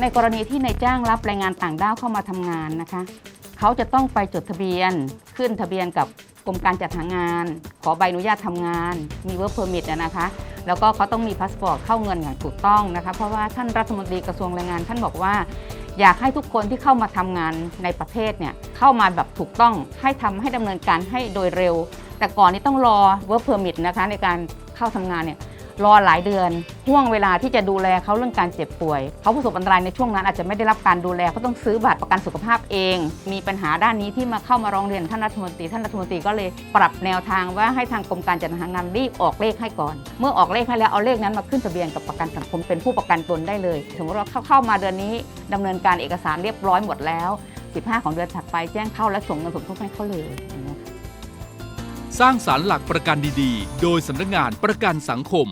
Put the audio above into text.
ในกรณีที่นายจ้างรับแรงงานต่างด้าวเข้ามาทำงานนะคะ เขาจะต้องไปจดทะเบียน ขึ้นทะเบียนกับกรมการจัดหางาน ขอใบอนุญาตทำงาน มี work permit อะนะคะ แล้วก็เขาต้องมีพาสปอร์ตเข้าเงินอย่างถูกต้องนะคะ เพราะว่าท่านรัฐมนตรีกระทรวงแรงงาน ท่านบอกว่าอยากให้ทุกคนที่เข้ามาทำงานในประเทศเนี่ยเข้ามาแบบถูกต้องให้ทำให้ดำเนินการให้โดยเร็ว แต่ก่อนนี้ต้องรอ work permit นะคะในการเข้าทำงานเนี่ย รอหลายเดือนห่วงเวลาที่จะดูแลเขาเรื่องการเจ็บป่วยเขาประสบอันตรายในช่วงนั้นอาจจะไม่ได้รับการดูแลเขาต้องซื้อบัตรประกันสุขภาพเอง มีปัญหาด้านนี้ที่มาเข้ามาร้องเรียนท่านรัฐมนตรีท่านรัฐมนตรีก็เลยปรับแนวทางว่าให้ทางกรมการจัดหางานรีบออกเลขให้ก่อน เมื่อออกเลขให้แล้วเอาเลขนั้นมาขึ้นทะเบียนกับประกันสังคมเป็นผู้ประกันตนได้เลยสมมติว่าเข้าเข้ามาเดือนนี้ดำเนินการเอกสารเรียบร้อยหมดแล้ว 15 ของเดือนถัดไปแจ้งเข้าและส่งเงินสมทบให้เขาเลยอย่างเงี้ย สร้างสารรค์หลักประกันดีๆ โดยสำนักงานประกันสังคม